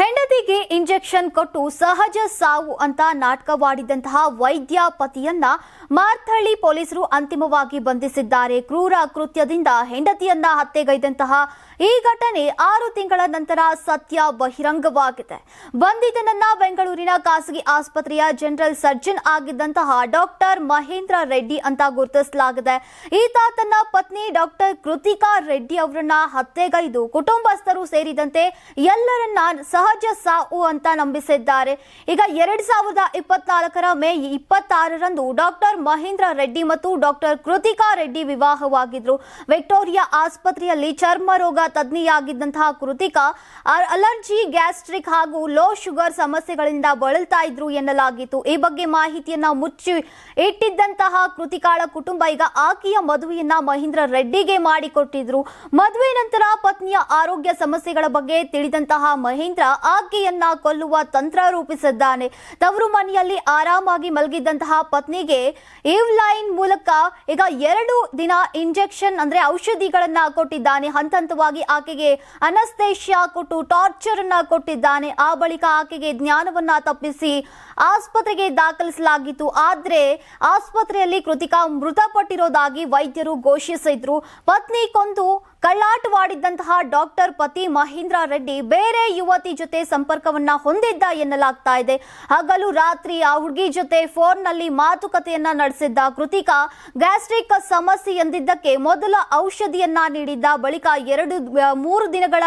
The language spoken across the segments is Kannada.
ಹೆಣ್ಣು ಹೆಂಡತಿಗೆ ಇಂಜೆಕ್ಷನ್ ಕೊಟ್ಟು ಸಹಜ ಸಾವು ಅಂತ ನಾಟಕವಾಡಿದಂತಹ ವೈದ್ಯ ಪತಿಯನ್ನ ಮಾರ್ಥಳ್ಳಿ ಪೊಲೀಸರು ಅಂತಿಮವಾಗಿ ಬಂಧಿಸಿದ್ದಾರೆ. ಕ್ರೂರ ಕೃತ್ಯದಿಂದ ಹೆಂಡತಿಯನ್ನ ಹತ್ಯೆಗೈದಂತಹ ಈ ಘಟನೆ ಆರು ತಿಂಗಳ ನಂತರ ಸತ್ಯ ಬಹಿರಂಗವಾಗಿದೆ. ಬಂಧಿತನನ್ನ ಬೆಂಗಳೂರಿನ ಖಾಸಗಿ ಆಸ್ಪತ್ರೆಯ ಜನರಲ್ ಸರ್ಜನ್ ಆಗಿದ್ದಂತಹ ಡಾಕ್ಟರ್ ಮಹೇಂದ್ರ ರೆಡ್ಡಿ ಅಂತ ಗುರುತಿಸಲಾಗಿದೆ. ಈತ ತನ್ನ ಪತ್ನಿ ಡಾಕ್ಟರ್ ಕೃತಿಕಾ ರೆಡ್ಡಿ ಅವರನ್ನ ಹತ್ಯೆಗೈದು ಕುಟುಂಬಸ್ಥರು ಸೇರಿದಂತೆ ಎಲ್ಲರನ್ನ ಸಹಜ ಸಾವು ಅಂತ ನಂಬಿಸಿದ್ದಾರೆ. ಈಗ ಎರಡ್ ಸಾವಿರದ ಇಪ್ಪತ್ನಾಲ್ಕರ ಮೇ ಇಪ್ಪತ್ತಾರರಂದು ಡಾಕ್ಟರ್ ಮಹೇಂದ್ರ ರೆಡ್ಡಿ ಮತ್ತು ಡಾಕ್ಟರ್ ಕೃತಿಕಾ ರೆಡ್ಡಿ ವಿವಾಹವಾಗಿದ್ರು. ವಿಕ್ಟೋರಿಯಾ ಆಸ್ಪತ್ರೆಯಲ್ಲಿ ಚರ್ಮ ರೋಗ ತಜ್ಞೆಯಾಗಿದ್ದಂತಹ ಕೃತಿಕಾ ಅಲರ್ಜಿ, ಗ್ಯಾಸ್ಟ್ರಿಕ್ ಹಾಗೂ ಲೋ ಶುಗರ್ ಸಮಸ್ಯೆಗಳಿಂದ ಬಳಲ್ತಾ ಇದ್ರು ಎನ್ನಲಾಗಿತ್ತು. ಈ ಬಗ್ಗೆ ಮಾಹಿತಿಯನ್ನ ಮುಚ್ಚಿ ಇಟ್ಟಿದ್ದಂತಹ ಕೃತಿಕಾಳ ಕುಟುಂಬ ಈಗ ಆಕೆಯ ಮದುವೆಯನ್ನ ಮಹೇಂದ್ರ ರೆಡ್ಡಿಗೆ ಮಾಡಿಕೊಟ್ಟಿದ್ರು. ಮದುವೆ ನಂತರ ಪತ್ನಿಯ ಆರೋಗ್ಯ ಸಮಸ್ಯೆಗಳ ಬಗ್ಗೆ ತಿಳಿದಂತಹ ಮಹೇಂದ್ರ ಆಕೆಯನ್ನ ಕೊಲ್ಲುವ ತಂತ್ರ ರೂಪಿಸಿದ್ದಾನೆ. ತವರು ಮನೆಯಲ್ಲಿ ಆರಾಮಾಗಿ ಮಲಗಿದ್ದಂತಹ ಪತ್ನಿಗೆ ಲೈನ್ ಮೂಲಕ ಈಗ ಎರಡು ದಿನ ಇಂಜೆಕ್ಷನ್ ಅಂದ್ರೆ ಔಷಧಿಗಳನ್ನ ಕೊಟ್ಟಿದ್ದಾನೆ. ಹಂತ ಹಂತವಾಗಿ ಆಕೆಗೆ ಅನಸ್ತೇಷ್ಯಾ ಕೊಟ್ಟು ಟಾರ್ಚರ್ ಅನ್ನ ಕೊಟ್ಟಿದ್ದಾನೆ. ಆ ಬಳಿಕ ಆಕೆಗೆ ಜ್ಞಾನವನ್ನ ತಪ್ಪಿಸಿ ಆಸ್ಪತ್ರೆಗೆ ದಾಖಲಿಸಲಾಗಿತ್ತು. ಆದ್ರೆ ಆಸ್ಪತ್ರೆಯಲ್ಲಿ ಕೃತಿಕಾ ಮೃತಪಟ್ಟಿರೋದಾಗಿ ವೈದ್ಯರು ಘೋಷಿಸಿದ್ರು. ಪತ್ನಿ ಕೊಂದು ಕಳ್ಳಾಟವಾಡಿದ್ದಂತಹ ಡಾಕ್ಟರ್ ಪತಿ ಮಹೇಂದ್ರ ರೆಡ್ಡಿ ಬೇರೆ ಯುವತಿ ಜೊತೆ ಸಂಪರ್ಕವನ್ನ ಹೊಂದಿದ್ದ ಎನ್ನಲಾಗ್ತಾ ಇದೆ. ಹಗಲು ರಾತ್ರಿ ಆ ಹುಡುಗಿ ಜೊತೆ ಫೋನ್ನಲ್ಲಿ ಮಾತುಕತೆಯನ್ನ ನಡೆಸಿದ್ದ ಕೃತಿಕಾ ಗ್ಯಾಸ್ಟ್ರಿಕ್ ಸಮಸ್ಯೆ ಎಂದಿದ್ದಕ್ಕೆ ಮೊದಲ ಔಷಧಿಯನ್ನ ನೀಡಿದ್ದ ಬಳಿಕ ಎರಡು, ಮೂರು ದಿನಗಳ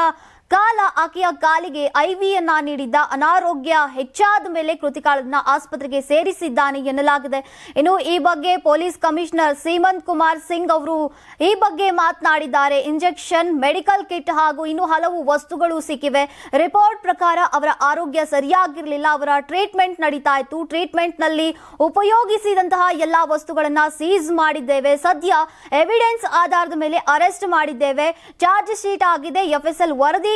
ಕಾಲ ಆಕೆಯ ಕಾಲಿಗೆ ಐವಿಯನ್ನ ನೀಡಿದ್ದ ಅನಾರೋಗ್ಯ ಹೆಚ್ಚಾದ ಮೇಲೆ ಕೃತಿಕಾಳನ್ನ ಆಸ್ಪತ್ರೆಗೆ ಸೇರಿಸಿದ್ದಾನೆ ಎನ್ನಲಾಗಿದೆ. ಇನ್ನು ಈ ಬಗ್ಗೆ ಪೊಲೀಸ್ ಕಮಿಷನರ್ ಸೀಮಂತ್ ಕುಮಾರ್ ಸಿಂಗ್ ಅವರು ಈ ಬಗ್ಗೆ ಮಾತನಾಡಿದ್ದಾರೆ. ಇಂಜೆಕ್ಷನ್, ಮೆಡಿಕಲ್ ಕಿಟ್ ಹಾಗೂ ಇನ್ನು ಹಲವು ವಸ್ತುಗಳು ಸಿಕ್ಕಿವೆ. ರಿಪೋರ್ಟ್ ಪ್ರಕಾರ ಅವರ ಆರೋಗ್ಯ ಸರಿಯಾಗಿರಲಿಲ್ಲ. ಅವರ ಟ್ರೀಟ್ಮೆಂಟ್ ನಡೀತಾ ಇತ್ತು ಟ್ರೀಟ್ಮೆಂಟ್ನಲ್ಲಿ ಉಪಯೋಗಿಸಿದಂತಹ ಎಲ್ಲಾ ವಸ್ತುಗಳನ್ನ ಸೀಸ್ ಮಾಡಿದ್ದೇವೆ. ಸದ್ಯ ಎವಿಡೆನ್ಸ್ ಆಧಾರದ ಮೇಲೆ ಅರೆಸ್ಟ್ ಮಾಡಿದ್ದೇವೆ. ಚಾರ್ಜ್ ಶೀಟ್ ಆಗಿದೆ. ಎಫ್ಎಸ್ಎಲ್ ವರದಿ